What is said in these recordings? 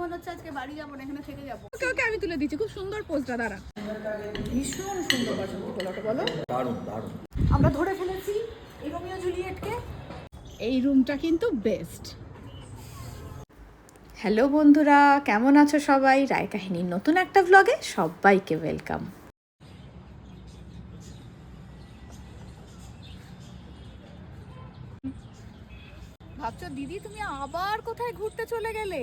মনে হচ্ছে আজকে বাড়ি যাব না এখানে থেকে যাব। ওকে ওকে আমি তুলে দিচ্ছি। খুব সুন্দর পোস্টটা দাঁড়া। ভীষণ সুন্দর বাসন্তী পোলাওটা বলো। দারুণ দারুণ। আমরা ধরে ফেলেছি এই রোমিও জুলিয়েটকে। এই রুমটা কিন্তু বেস্ট হ্যালো বন্ধুরা কেমন আছো সবাই? রায় কাহিনীর নতুন একটা ব্লগে সবাইকে ওয়েলকাম ভাবছ দিদি তুমি আবার কোথায় ঘুরতে চলে গেলে?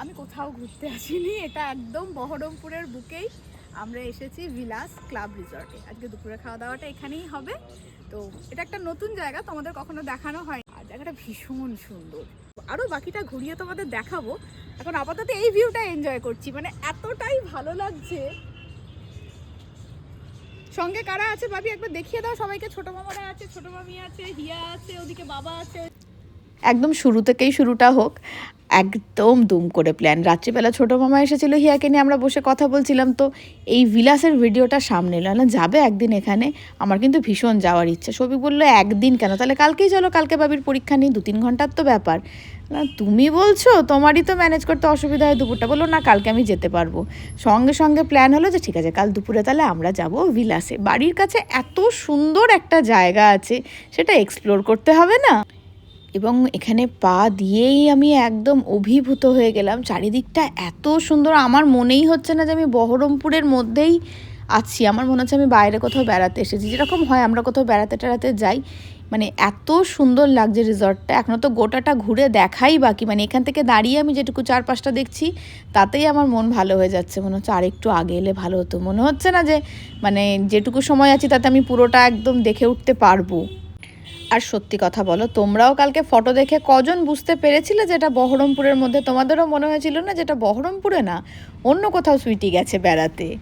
আমি কোথাও ঘুরতে আসিনি, এটা একদম বহরমপুরের বুকেই। আমরা এসেছি বিলাস ক্লাব রিসর্টে। আজকে দুপুরে খাওয়া দাওয়াটা এখানেই হবে। তো এটা একটা নতুন জায়গা, তোমাদের কখনো দেখানো হয় আর জায়গাটা ভীষণ সুন্দর। আরও বাকিটা ঘুরিয়ে তোমাদের দেখাবো। এখন আপাতত এই ভিউটা এনজয় করছি। মানে এতটাই ভালো লাগছে। সঙ্গে কারা আছে ভাবি? একবার দেখিয়ে দাও সবাইকে। ছোট মামারা আছে, ছোট মামি আছে, হিয়া আছে, ওদিকে বাবা আছে। একদম শুরু থেকেই শুরুটা হোক। একদম দুম করে প্ল্যান রাত্রিবেলা ছোটো মামা এসেছিল হিয়াকে নিয়ে আমরা বসে কথা বলছিলাম তো এই ভিলাসের ভিডিওটা সামনে এলো। না যাবে একদিন এখানে? আমার কিন্তু ভীষণ যাওয়ার ইচ্ছা। সবই বলল একদিন কেন? তাহলে কালকেই চলো কালকে বাবির পরীক্ষা নেই দু তিন ঘণ্টার তো ব্যাপার। না, তুমি বলছো তোমারই তো ম্যানেজ করতে অসুবিধা হয় দুপুরটা। বলল না কালকে আমি যেতে পারব। সঙ্গে সঙ্গে প্ল্যান হলো যে ঠিক আছে কাল দুপুরে তাহলে আমরা যাব ভিলাসে বাড়ির কাছে এত সুন্দর একটা জায়গা আছে সেটা এক্সপ্লোর করতে হবে না? এবং এখানে পা দিয়েই আমি একদম অভিভূত হয়ে গেলাম। চারিদিকটা এত সুন্দর, আমার মনেই হচ্ছে না যে আমি বহরমপুরের মধ্যেই আছি। আমার মনে হচ্ছে আমি বাইরে কোথাও বেড়াতে এসেছি। যেরকম হয়, আমরা কোথাও বেড়াতে টেড়াতে যাই। মানে এত সুন্দর লাগছে রিসর্টটা। এখনও তো গোটাটা ঘুরে দেখাই বাকি। মানে এখান থেকে দাঁড়িয়ে আমি যেটুকু চারপাশটা দেখছি, তাতেই আমার মন ভালো হয়ে যাচ্ছে। মনে হচ্ছে আর একটু আগে এলে ভালো হতো। মনে হচ্ছে না যে মানে যেটুকু সময় আছি, তাতে আমি পুরোটা একদম দেখে উঠতে পারব। আর সত্যি কথা বলো তোমরাও কালকে ফটো দেখে কজন বুঝতে পেরেছিলে যেটা বহরমপুরের মধ্যে? তোমাদেরও মনে হয়েছিল না যেটা বহরমপুরে না অন্য কোথাও সুইটি গেছে বেড়াতে?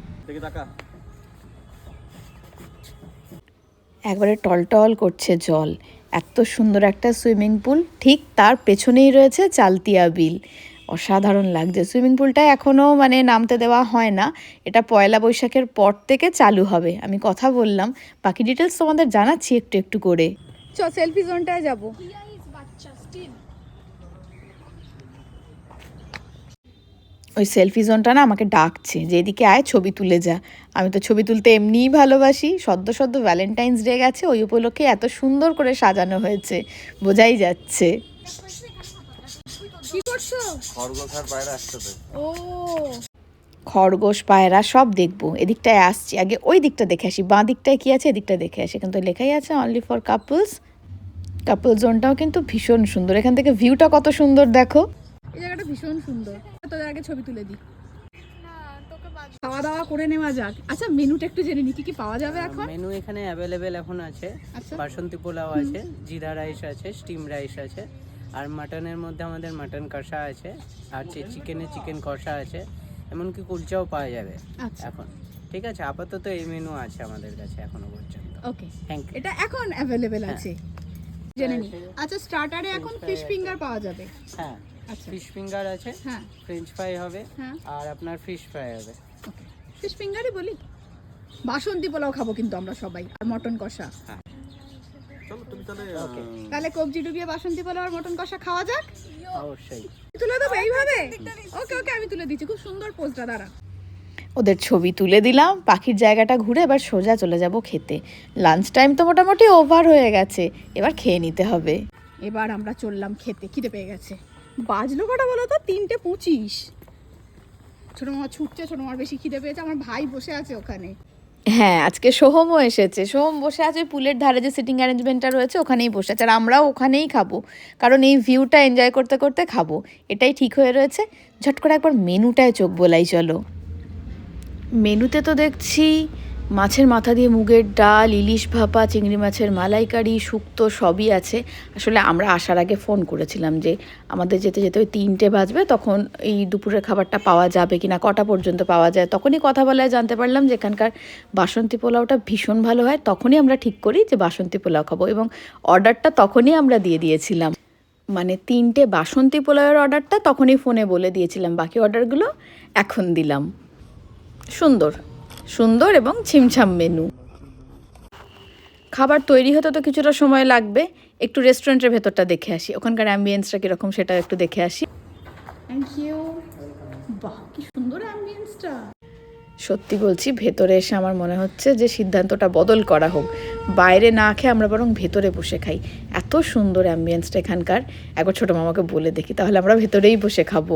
একবারে টলটল করছে জল। এত সুন্দর একটা সুইমিং পুল ঠিক তার পেছনেই রয়েছে চালতিয়া বিল। অসাধারণ লাগছে। সুইমিং পুলটা এখনও মানে নামতে দেওয়া হয় না। এটা পয়লা বৈশাখের পর থেকে চালু হবে। আমি কথা বললাম। বাকি ডিটেলস তোমাদের জানাচ্ছি একটু একটু করে। চ সেলফি জোনটায় যাব। ওই সেলফি জোনটা না আমাকে ডাকছে যে এদিকে আয় ছবি তুলে যা। আমি তো ছবি তুলতে এমনিই ভালোবাসি সদ্য সদ্য ভ্যালেন্টাইন্স ডে গেছে ওই উপলক্ষে এত সুন্দর করে সাজানো হয়েছে বোঝাই যাচ্ছে। কি করছ? খরগোশ আর বাইরে আসতে ও। খরগোশ পায়রা সব দেখব। এদিকটায় আসছি। আগে ওই দিকটা দেখে আসি। বাঁ দিকটায় কী আছে এদিকটা দেখে আসি। এখানে তো লেখাই আছে অনলি ফর কাপলস কাপল জোনটাও কিন্তু ভীষণ সুন্দর। এখান থেকে ভিউটা কত সুন্দর দেখো। এই জায়গাটা ভীষণ সুন্দর। তোদের আগে ছবি তুলে দিই। খাওয়া দাওয়া করে নেওয়া যাক। আচ্ছা মেনুটা একটু জেনে নি। কি কি পাওয়া যাবে এখন? মেনু এখানে অ্যাভেলেবেল এখন আছে। আচ্ছা। বাসন্তী পোলাও আছে জিরা রাইস আছে স্টিম রাইস আছে। আর মাটনের মধ্যে আমাদের মাটন কষা আছে। আর চিকেনের চিকেন কষা আছে। এমনকি কুলচাও পাওয়া যাবে আচ্ছা। এখন। ঠিক আছে আপাতত এই মেনু আছে আমাদের কাছে এখনও পর্যন্ত। ওকে থ্যাংক ইউ এটা এখন অ্যাভেলেবেল হ্যাঁ। আছে। জেনে নি। আচ্ছা স্টার্টারে এখন ফিশ ফিঙ্গার পাওয়া যাবে। হ্যাঁ আচ্ছা। ফিশ ফিঙ্গার আছে হ্যাঁ। ফ্রেঞ্চ ফ্রাই হবে হ্যাঁ। আর আপনার ফিশ ফ্রাই হবে। ফিশ ফিঙ্গারই বলি? বাসন্তী পোলাও খাব কিন্তু আমরা সবাই আর মটন কষা। তুমি তাহলে ওকে। তাহলে কবজি ডুবিয়ে বাসন্তী পোলাও আর মটন কষা খাওয়া যাক? অবশ্যই। তুলে দেবো এইভাবে? ওকে ওকে আমি তুলে দিচ্ছি। খুব সুন্দর পোস্টটা দাঁড়া। ওদের ছবি তুলে দিলাম পাখির জায়গাটা ঘুরে এবার সোজা চলে যাব খেতে। লাঞ্চ টাইম তো মোটামুটি ওভার হয়ে গেছে এবার খেয়ে নিতে হবে। এবার আমরা চললাম খেতে খিদে পেয়ে গেছে। বাজলো কটা বলো তো? তিনটে পঁচিশ। ছোটো মামা ছুটছে ছোটো মামার বেশি খিদে পেয়েছে আমার ভাই বসে আছে ওখানে। হ্যাঁ আজকে সোহমও এসেছে। সোহম বসে আছে পুলের ধারে যে সিটিং অ্যারেঞ্জমেন্টটা রয়েছে, ওখানেই বসে আছে। আর আমরাও ওখানেই খাব। কারণ এই ভিউটা এনজয় করতে করতে খাব। এটাই ঠিক হয়ে রয়েছে। ঝট করে একবার মেনুটায় চোখ বোলাই চলো। মেনুতে তো দেখছি মাছের মাথা দিয়ে মুগের ডাল, ইলিশ ভাপা, চিংড়ি মাছের মালাইকারি, শুক্তো সবই আছে। আসলে আমরা আসার আগে ফোন করেছিলাম যে আমাদের যেতে যেতে ওই তিনটে বাজবে, তখন এই দুপুরের খাবারটা পাওয়া যাবে কি না কটা পর্যন্ত পাওয়া যায়, তখনই কথা বলায় জানতে পারলাম যে এখানকার বাসন্তী পোলাওটা ভীষণ ভালো হয়। তখনই আমরা ঠিক করি যে বাসন্তী পোলাও খাব এবং অর্ডারটা তখনই আমরা দিয়ে দিয়েছিলাম। মানে তিনটে বাসন্তী পোলাওয়ের অর্ডারটা তখনই ফোনে বলে দিয়েছিলাম, বাকি অর্ডারগুলো এখন দিলাম। সুন্দর। সুন্দর এবং ছিমছাম মেনু খাবার তৈরি হতে তো কিছুটা সময় লাগবে। একটু রেস্টুরেন্টের ভেতরটা দেখে আসি। ওখানকার অ্যাম্বিয়েন্সটা কীরকম সেটা একটু দেখে আসি। থ্যাংক ইউ বাহ কি সুন্দর অ্যাম্বিয়েন্সটা সত্যি বলছি ভেতরে এসে আমার মনে হচ্ছে যে সিদ্ধান্তটা বদল করা হোক। বাইরে না খেয়ে আমরা বরং ভেতরে বসে খাই। এত সুন্দর অ্যাম্বিয়েন্সটা এখানকার। একবার ছোটো মামাকে বলে দেখি তাহলে আমরা ভেতরেই বসে খাব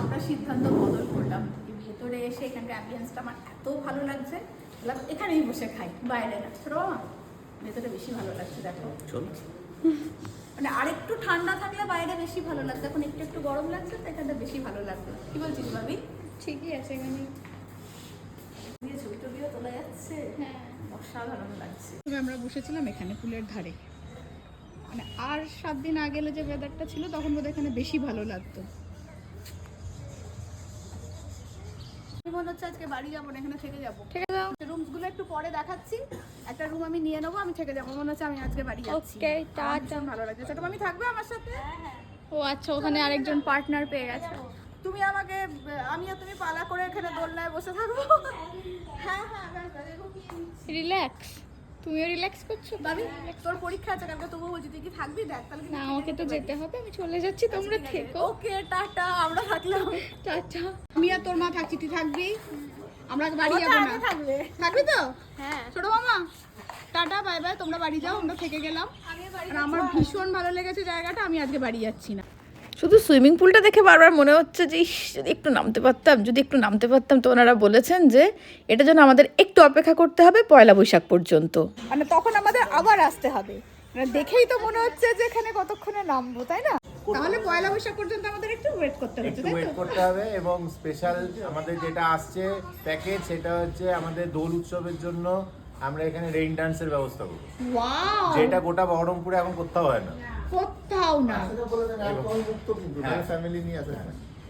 আমরা সিদ্ধান্ত বদল করলাম এই ভেতরে এসে এখানকার অ্যাম্বিয়েন্সটা আমার এত ভালো লাগছে এখানেই বসে খাই বাইরে না। ছোট বাবা ভেতরে বেশি ভালো লাগছে দেখো। চল। মানে আরেকটু ঠান্ডা থাকলে বাইরে বেশি ভালো লাগছে এখন একটু একটু গরম লাগছে তো এখানটা বেশি ভালো লাগবে কি বলছিস ভাবি? ঠিকই আছে এখানে। ছবি টবিও তোলা যাচ্ছে। হ্যাঁ। অসাধারণ লাগছে। তবে আমরা বসেছিলাম এখানে পুলের ধারে। মানে আর সাত দিন আগে যে ওয়েদারটা ছিল তখন বোধহয় এখানে বেশি ভালো লাগতো। মনে হচ্ছে আজকে বাড়ি যাব না এখানে থেকে যাব। ঠিক আছে রুমসগুলো একটু পরে দেখাচ্ছি। একটা রুম আমি নিয়ে নেব আমি থেকে যাব। মনে হচ্ছে আমি আজকে বাড়ি যাচ্ছি। ওকে আমার টাটা ভালো লাগছে। ছোট আমি থাকবে আমার সাথে? ও আচ্ছা ওখানে আরেকজন পার্টনার পেয়ে গেছে। তুমি আমাকে আমি আর তুমি পালা করে এখানে দোলনায় বসে থাকব। হ্যাঁ হ্যাঁ রিল্যাক্স তুমিও রিল্যাক্স করছ? ভাবি তোর পরীক্ষা আছে কালকে তবুও বলছি তুই কি থাকবি? দেখ তাহলে না আমাকে তো যেতে হবে আমি চলে যাচ্ছি তোমরা থেকো। ওকে টাটা আমরা থাকলাম। টাটা। আমি আর তোর মা থাকছি তুই থাকবি? আমরা বাড়ি যাব না। থাকবে। থাকবি তো? হ্যাঁ। ছোট মামা টাটা বাই বাই তোমরা বাড়ি যাও আমরা থেকে গেলাম। আর আমার ভীষণ ভালো লেগেছে জায়গাটা আমি আজকে বাড়ি যাচ্ছি না। শুধু সুইমিং পুলটা দেখে বারবার মনে হচ্ছে যে ইস যদি একটু নামতে পারতাম যদি একটু নামতে পারতাম তো ওনারা বলেছেন যে এটা জন্য আমাদের একটু অপেক্ষা করতে হবে পয়লা বৈশাখ পর্যন্ত। মানে তখন আমাদের আবার আসতে হবে। মানে দেখেই তো মনে হচ্ছে যে এখানে কতক্ষণে নামবো তাই না? তাহলে পয়লা বৈশাখ পর্যন্ত আমাদের একটু ওয়েট করতে হচ্ছে একটু ওয়েট করতে হবে এবং স্পেশাল আমাদের যেটা আসছে প্যাকেজ সেটা হচ্ছে আমাদের দোল উৎসবের জন্য আমরা এখানে রেইন ডান্সের ব্যবস্থা করব। ওয়াও যেটা গোটা বহরমপুরে এখন করতে হয় না। কোথাও না। ফ্যামিলি নিয়ে আসে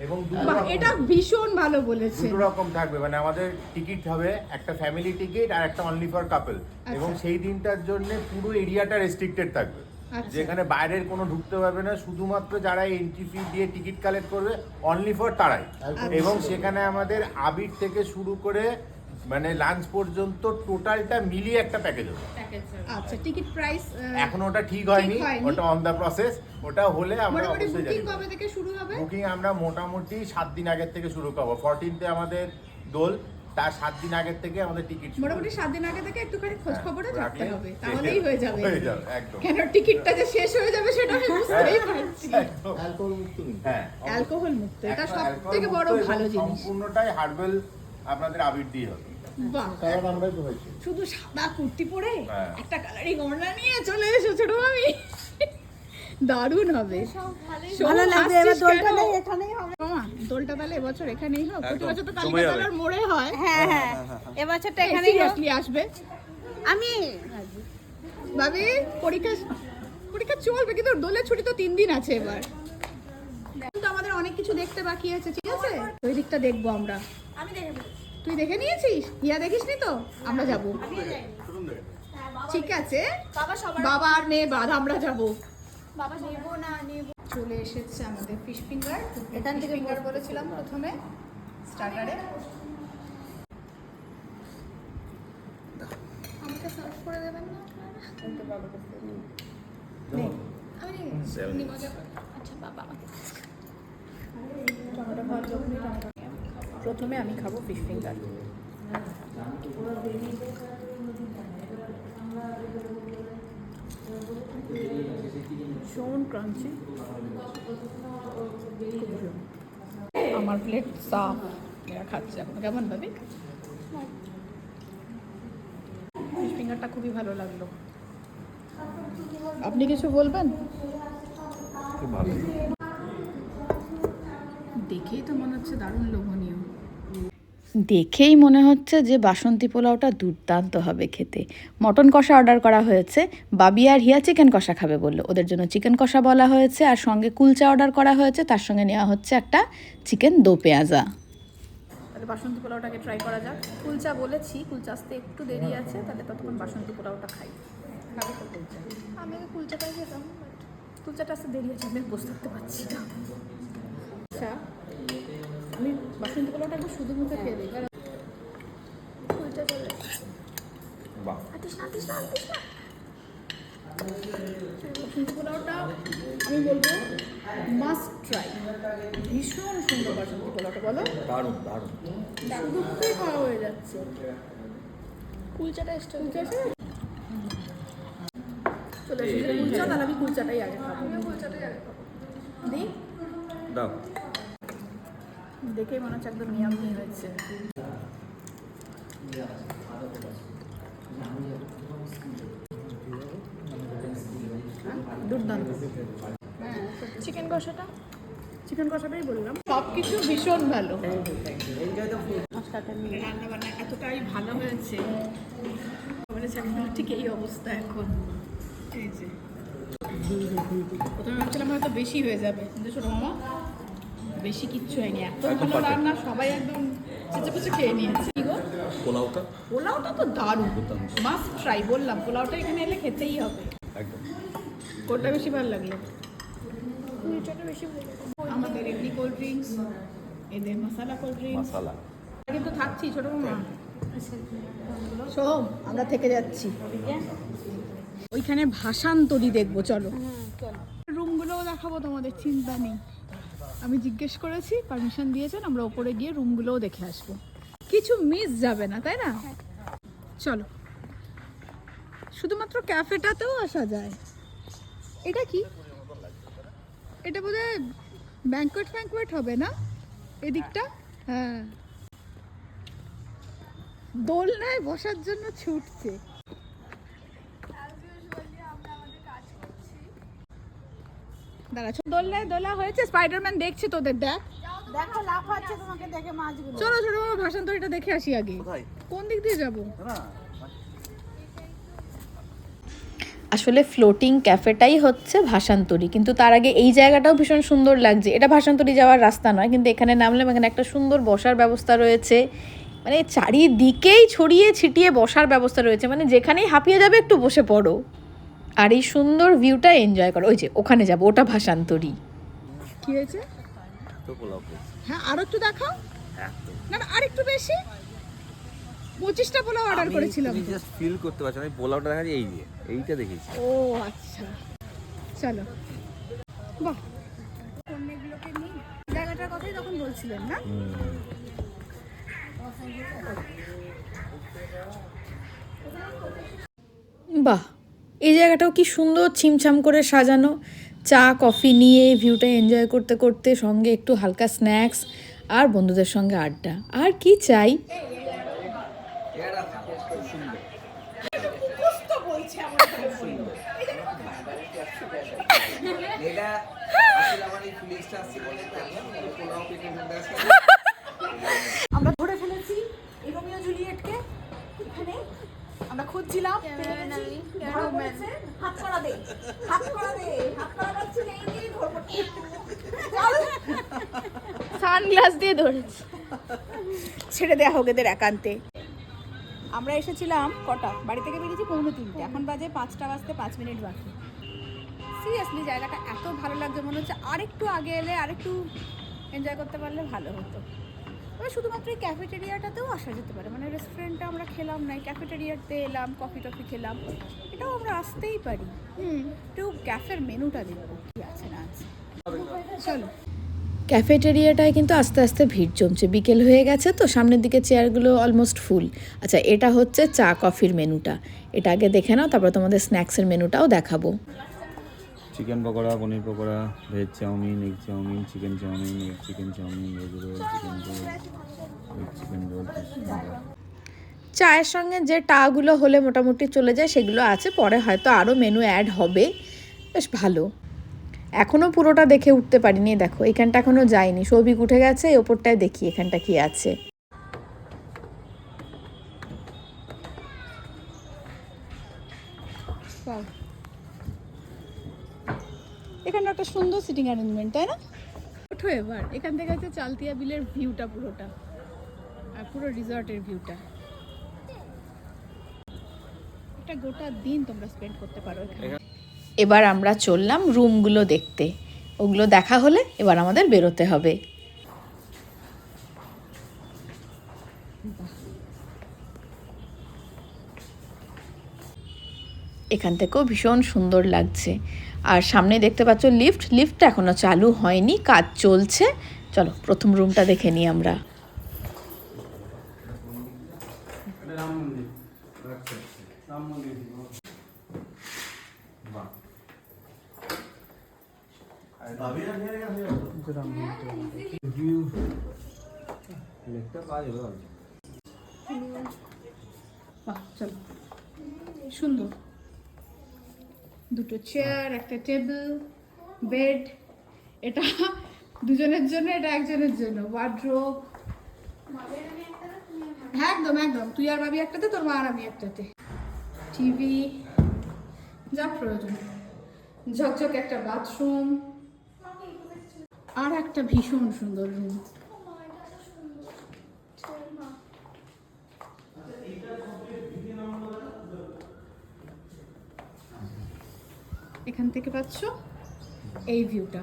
এবং দুটো এটা ভীষণ ভালো বলেছে দুটো রকম থাকবে। মানে আমাদের টিকিট হবে একটা ফ্যামিলি টিকিট আর একটা অনলি ফর কাপল এবং সেই দিনটার জন্য পুরো এরিয়াটা রেস্ট্রিক্টেড থাকবে। আচ্ছা। যেখানে বাইরের কোনো ঢুকতে পারবে না। শুধুমাত্র যারা এন্ট্রি ফি দিয়ে টিকিট কালেক্ট করবে অনলি ফর তারাই। এবং সেখানে আমাদের আবির থেকে শুরু করে মানে লাঞ্চ পর্যন্ত টোটালটা মিলিয়ে একটা প্যাকেজ হবে। আচ্ছা টিকিট প্রাইস এখন ওটা ঠিক হয়নি ওটা অন দা প্রসেস ওটা হলে আমরা অবশ্যই বুকিং কবে থেকে শুরু হবে? বুকিং আমরা মোটামুটি সাত দিন আগের থেকে শুরু করব। ফোরটিনতে আমাদের দোল তার সাত দিন আগের থেকে আমাদের টিকিট মোটামুটি সাত দিন আগে থেকে একটুখানি খোঁজ খবরে হ্যাঁ, রাখতে হবে তাহলেই হয়ে যাবে। হয়ে যাবে একদম। কেন টিকিটটা যে শেষ হয়ে যাবে সেটা আমি বুঝতেই পারছি। একদম। হ্যাঁ অ্যালকোহল মুক্ত এটা একদম। সব alcohol থেকে বড় ভালো জিনিস। সম্পূর্ণটাই হার্বেল আপনাদের আবির দিয়ে হবে। শুধু সাদা কুর্তি পরে হ্যাঁ। একটা কালারিং ওড়না নিয়ে চলে এসো ছোট মামি। দারুণ হবে। ভালো লাগবে এবার দোলটা এখানেই হবে। দোলটা তাহলে এবছর এখানেই হোক। প্রতি বছর তো জমে কালীতলার মোড়ে হয়। হ্যাঁ হ্যাঁ। এবছরটা এখানেই। সিরিয়াসলি আসবে? আমি ভাবি পরীক্ষা পরীক্ষা চলবে কিন্তু দোলের ছুটি তো তিন দিন আছে এবার। কিন্তু আমাদের অনেক কিছু দেখতে বাকি আছে ঠিক আছে? ওই দিকটা দেখব আমরা। আমি দেখে তুই দেখে নিয়েছিস? ইয়া দেখিসনি তো? আমরা যাব। ঠিক আছে। বাবা সবার বাবা আর মেয়ে বাদ আমরা যাব। বাবা নেব না নেব। চলে এসেছে আমাদের ফিশ ফিঙ্গার এখান থেকে ফিঙ্গার বলেছিলাম প্রথমে। স্টার্টারে আমাকে সার্ভ করে দেবেন না আমি আচ্ছা বাবা টমেটো খাওয়ার যখনই টমেটো প্রথমে আমি খাব ফিশ ফিঙ্গার ভীষণ ক্রাঞ্চি। আমার প্লেট সাফ। এরা খাচ্ছে এখন। কেমন ভাবি? ফিশ ফিঙ্গারটা খুবই ভালো লাগল। আপনি কিছু বলবেন? দেখেই তো মনে হচ্ছে দারুণ লোভনীয়। দেখেই মনে হচ্ছে যে বাসন্তী পোলাওটা দুর্দান্ত হবে খেতে। মটন কষা অর্ডার করা হয়েছে বাবি আর হিয়া চিকেন কষা খাবে বলল। ওদের জন্য চিকেন কষা বলা হয়েছে আর সঙ্গে কুলচা অর্ডার করা হয়েছে তার সঙ্গে নেওয়া হচ্ছে একটা চিকেন দো পেঁয়াজা। তাহলে বাসন্তী পোলাওটাকে ট্রাই করা যাক। কুলচা বলেছি কুলচা আসতে একটু দেরি আছে তাহলে ততক্ষণ বাসন্তী পোলাওটা খাই। খাবে তো কুলচা। আমি আগে কুলচাটাই খেতাম কুলচাটা আসতে দেরি আছে আমি বসে থাকতে পারছি না। আচ্ছা। আমি বাসন্তী পোলাওটা একটু শুধু মুখে খেয়ে দিই কারণ কুলচা চলে বাহ। আতিস না আতিস না আতিস না। বাসন্তী পোলাওটা আমি বলব মাস্ট ট্রাই ভীষণ সুন্দর বাসন্তী পোলাওটা বলো। দারুণ দারুণ। শুধুই খাওয়া হয়ে যাচ্ছে। কুলচাটা এক্সট্রা কুলচা আছে চলে এসেছে কুলচা তাহলে আমি কুলচাটাই আগে খাব। কুলচাটাই আগে খাব। দিই দাও। দেখেই মনে হচ্ছে একদম মিয়ামি হয়েছে দুর্দান্ত। চিকেন কষাটা? চিকেন কষাটাই বললাম। সব কিছু ভীষণ ভালো। এনজয় রান্না বান্না এতটাই ভালো হয়েছে। মানে ঠিক এই অবস্থা এখন। এই যে। প্রথমে ভাবছিলাম হয়তো বেশি হয়ে যাবে কিন্তু ছোটো মামা বেশি কিচ্ছু হয়নি। এত ভালো রান্না সবাই একদম চেঁচে পুচে খেয়ে নিয়েছে। গো? পোলাওটা? পোলাওটা তো দারুণ। মাস্ট ট্রাই বললাম পোলাওটা এখানে এলে খেতেই হবে। একদম। কোনটা বেশি ভালো লাগল? বেশি আমাদের এমনি কোল্ড ড্রিঙ্কস এদের মশলা কোল্ড ড্রিঙ্কস মশালা কিন্তু থাকছি ছোট মামা। সোম আমরা থেকে যাচ্ছি। ওইখানে ভাষান্তরি দেখব চলো। রুমগুলোও দেখাবো তোমাদের চিন্তা নেই। আমি জিজ্ঞেস করেছি পারমিশন দিয়েছেন আমরা ওপরে গিয়ে রুমগুলোও দেখে আসব। কিছু মিস যাবে না তাই না? চলো। শুধুমাত্র ক্যাফেটাতেও আসা যায়। এটা কি? এটা বোধহয় ব্যাঙ্কোয়েট ফ্যাঙ্কোয়েট হবে না? এদিকটা? হ্যাঁ। দোলনায় বসার জন্য ছুটছে। দাঁড়া ছো- দোলা হয়েছে স্পাইডারম্যান দেখছে তোদের দেখ। দেখো লাফাচ্ছে তোমাকে দেখে মাছগুলো। চলো ছোট মামা ভাষান্তরিটা দেখে আসি আগে। কোন দিক দিয়ে যাব? আসলে ফ্লোটিং ক্যাফেটাই হচ্ছে ভাষান্তরী কিন্তু তার আগে এই জায়গাটাও ভীষণ সুন্দর লাগছে। এটা ভাষান্তরী যাওয়ার রাস্তা নয় কিন্তু এখানে নামলাম এখানে একটা সুন্দর বসার ব্যবস্থা রয়েছে। মানে চারিদিকেই ছড়িয়ে ছিটিয়ে বসার ব্যবস্থা রয়েছে মানে যেখানেই হাঁপিয়ে যাবে একটু বসে পড়ো। আর এই সুন্দর ভিউটা এনজয় করো। ওই যে ওখানে যাব ওটা ভাষান্তরী কি হয়েছে? তো পোলাও হ্যাঁ আরও একটু দেখাও। না না আর একটু বেশি। পঁচিশটা পোলাও অর্ডার করেছিলাম। তুমি জাস্ট ফিল করতে পারছ না, আমি পোলাওটা দেখাচ্ছি এই যে এইটা দেখেছি। ও আচ্ছা। চলো। বাহ। অন্যগুলোকে নিই জায়গাটার কথাই তখন বলছিলেন না? বাহ। এই জায়গাটাও কি সুন্দর ছিমছাম করে সাজানো। চা কফি নিয়ে ভিউটা এনজয় করতে করতে সঙ্গে একটু হালকা স্ন্যাক্স আর বন্ধুদের সঙ্গে আড্ডা। আর কি চাই? আমরা খুঁজছিলাম ধরা পড়েছে। হাত করা দে হাত করা দে হাত করা পাচ্ছি এই দিয়ে ধরবো সানগ্লাস দিয়ে ধরেছি। ছেড়ে দেওয়া হোক এদের একান্তে। আমরা এসেছিলাম কটা? বাড়ি থেকে বেরিয়েছি পৌনে তিনটে। এখন বাজে পাঁচটা বাজতে পাঁচ মিনিট বাকি। সিরিয়াসলি জায়গাটা এত ভালো লাগছে মনে হচ্ছে আরেকটু আগে এলে আরেকটু এনজয় করতে পারলে ভালো হতো। তবে শুধুমাত্র এই ক্যাফেটেরিয়াটাতেও আসা যেতে পারে। মানে রেস্টুরেন্টটা আমরা খেলাম না ক্যাফেটেরিয়াতে এলাম কফি টফি খেলাম এটাও আমরা আসতেই পারি। হুম। একটু ক্যাফের মেনুটা দেখব কি আছে না আছে। চলো। ক্যাফেটেরিয়াটায় কিন্তু আস্তে আস্তে ভিড় জমছে। বিকেল হয়ে গেছে তো সামনের দিকে চেয়ারগুলো অলমোস্ট ফুল আচ্ছা এটা হচ্ছে চা কফির মেনুটা। এটা আগে দেখে নাও তারপর তোমাদের স্ন্যাক্সের মেনুটাও দেখাবো। Chicken pakora, paneer pakora, veg chow mein egg chow mein chicken chow mein egg chicken chow mein egg roll chicken roll egg chicken roll চায়ের সঙ্গে যে টাগুলো হলে মোটামুটি চলে যায়, সেগুলো আছে। পরে হয়তো আরও মেনু অ্যাড হবে। বেশ ভালো। এখনও পুরোটা দেখে উঠতে পারিনি, দেখো। এখানটা এখনও যায়নি। সৌভিক উঠে গেছে ওপরটায় দেখি এখানটা কি আছে। সিটিং অ্যারেঞ্জমেন্ট তাই না? ওঠো এবার। এখান থেকে হচ্ছে চালতিয়া বিলের ভিউটা পুরোটা। আর পুরো রিসর্টের ভিউটা একটা গোটা দিন তোমরা স্পেন্ড করতে পারো এখানে। এবার আমরা চললাম রুমগুলো দেখতে। ওগুলো দেখা হলে এবার আমাদের বেরোতে হবে। এখান থেকেও ভীষণ সুন্দর লাগছে। আর সামনে দেখতে পাচ্ছ লিফট। লিফটটা এখনও চালু হয়নি, কাজ চলছে। চলো, প্রথম রুমটা দেখে নিই আমরা রাম মন্দির রাম মন্দির বাহ চলো সুন্দর দুটো চেয়ার একটা টেবিল বেড এটা দুজনের জন্য, এটা একজনের জন্য ওয়ার্ড্রোব হ্যাঁ একদম একদম। তুই আর ভাবি একটাতে, তোর মা আর আমি একটাতে। টিভি যা প্রয়োজন। ঝকঝক একটা বাথরুম আর একটা ভীষণ সুন্দর রুম এখান থেকে পাচ্ছ এই ভিউটা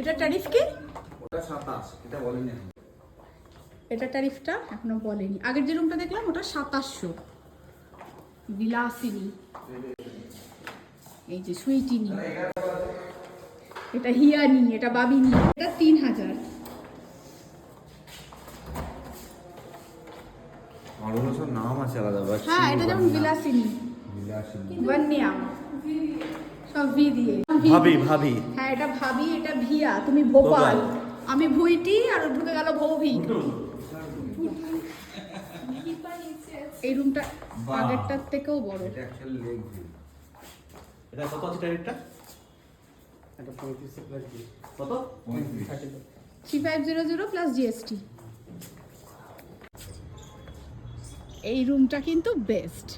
এটা ট্যারিফ কি? এটা ট্যারিফটা এখনও। বলেনি। আগের যে রুমটা দেখলাম ওটা সাতাশশো। বিলাসিনী। এই যে সুইটিনি এটা হিয়ানি এটা বাবিনি। এটা তিন হাজার। আরও সব নাম আছে আলাদা হ্যাঁ এটা যেমন বিলাসিনী। বন্যাম সব ভি দিয়ে। ভাবি ভাবি। হ্যাঁ এটা ভাবি এটা ভিয়া। তুমি ভোপাল আমি ভুইটি আর ঢুকে গেল ভৌভি এই রুমটা আগেরটার থেকেও বড়। এটা কত আছে ট্যারিফটা এটা পঁয়ত্রিশে প্লাস দিয়ে কত? Three five zero zero plus GST এই রুমটা কিন্তু বেস্ট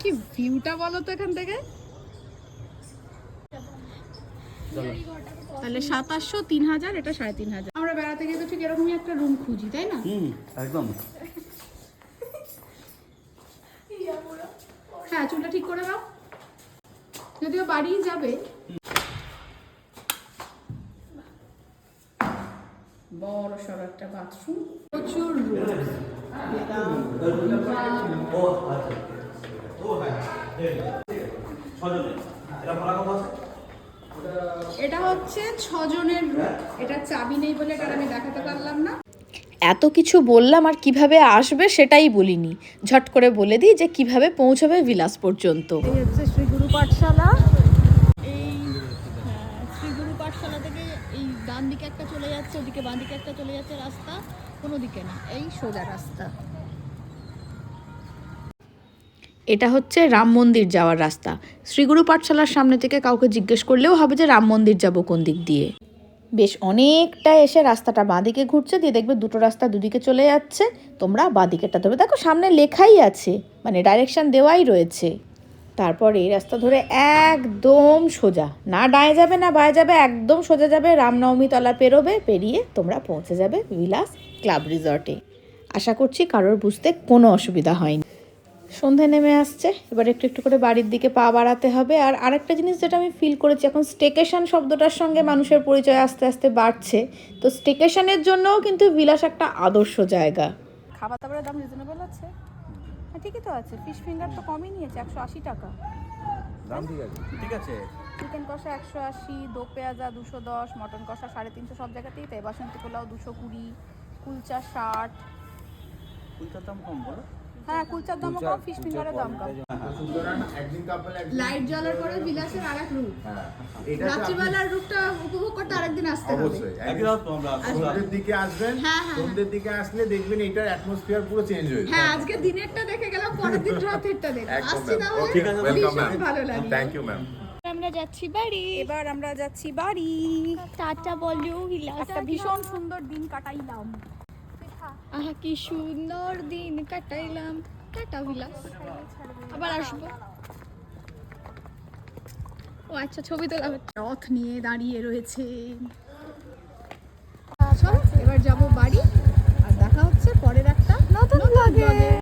কি ভিউটা বলো তো এখান থেকে? তাহলে সাতাশশো তিন হাজার এটা সাড়ে তিন হাজার। আমরা বেড়াতে গিয়ে তো ঠিক এরকমই একটা রুম খুঁজি তাই না? একদম। হ্যাঁ চুলটা ঠিক করে দাও। যদিও বাড়ি যাবে। বড় সড় একটা বাথরুম প্রচুর এটা হচ্ছে ছজনের রুম এটা চাবি নেই বলে এটা আমি দেখাতে পারলাম না। এত কিছু বললাম আর কীভাবে আসবে সেটাই বলিনি। ঝট করে বলে দিই যে কীভাবে পৌঁছাবে বিলাস পর্যন্ত। এই হচ্ছে শ্রী পাঠশালা। এই হ্যাঁ, পাঠশালা থেকে এই ডান দিকে একটা চলে যাচ্ছে ওদিকে বাঁ দিকে একটা চলে যাচ্ছে রাস্তা। কোনো দিকে না, এই সোজা রাস্তা। এটা হচ্ছে রাম মন্দির যাওয়ার রাস্তা। শ্রীগুরু পাঠশালার সামনে থেকে কাউকে জিজ্ঞেস করলেও হবে যে রাম মন্দির যাব কোন দিক দিয়ে। বেশ অনেকটা এসে রাস্তাটা বাঁদিকে ঘুরছে, দিয়ে দেখবে দুটো রাস্তা দুদিকে চলে যাচ্ছে। তোমরা বাঁদিকেরটা ধরবে। দেখো সামনে লেখাই আছে মানে ডাইরেকশন দেওয়াই রয়েছে। তারপর এই রাস্তা ধরে একদম সোজা। না ডায়ে যাবে, না বায়ে যাবে, একদম সোজা যাবে। রামনবমী তলা পেরোবে, পেরিয়ে তোমরা পৌঁছে যাবে বিলাস ক্লাব রিসর্টে। আশা করছি কারোর বুঝতে কোনো অসুবিধা হয়নি। সন্ধে নেমে আসছে, এবার একটু একটু করে বাড়ির দিকে পা বাড়াতে হবে। আর আরেকটা জিনিস যেটা আমি ফিল করেছি, এখন স্টেকেশন শব্দটার সঙ্গে মানুষের পরিচয় আস্তে আস্তে বাড়ছে। তো স্টেকেশনের জন্যও কিন্তু বিলাস একটা আদর্শ জায়গা। খাবার দাবারের দাম রিজনেবল আছে? ঠিকই তো আছে ফিশ ফিঙ্গার তো কমই নিয়েছে একশো আশি টাকা। দাম ঠিক আছে? ঠিক আছে। চিকেন কষা একশো আশি দো পেঁয়াজা দুশো দশ মটন কষা সাড়ে তিনশো সব জায়গাতেই তাই বাসন্তী পোলাও দুশো কুড়ি কুলচা ষাট। কুলচার দাম কম বলো। হ্যাঁ কুলচার দামও কম ফিশ ফিঙ্গারের দাম কম। সুতরাং একদিন কাপল একদিন লাইট জ্বলার পরে বিলাসের আর এক রূপ। হ্যাঁ এটা তো রাত্রিবেলার রূপটা উপভোগ করতে আরেকদিন আসতে হবে। অবশ্যই একই তো আমরা সন্ধ্যের দিকে আসবেন হ্যাঁ, হ্যাঁ, সন্ধ্যের দিকে আসলে দেখবেন এটার অ্যাটমসফিয়ার পুরো চেঞ্জ হয়ে হ্যাঁ আজকে দিনেরটা দেখে গেলাম পরের দিন রাতেরটা দেখে। আসছি ঠিক আছে, ওয়েলকাম ভীষণ ম্যাম ভালো লাগল। থ্যাংক ইউ ম্যাম আমরা যাচ্ছি বাড়ি এবার আমরা যাচ্ছি বাড়ি। টাটা বলো একটা ভীষণ সুন্দর দিন কাটাইলাম। আহা কি সুন্দর দিন কাটাইলাম। টাটা বিলাস। আবার আসব। ও আচ্ছা ছবি তোলা হচ্ছে। রথ নিয়ে দাঁড়িয়ে রয়েছে। চলো এবার যাব বাড়ি। আর দেখা হচ্ছে পরের একটা নতুন ব্লগে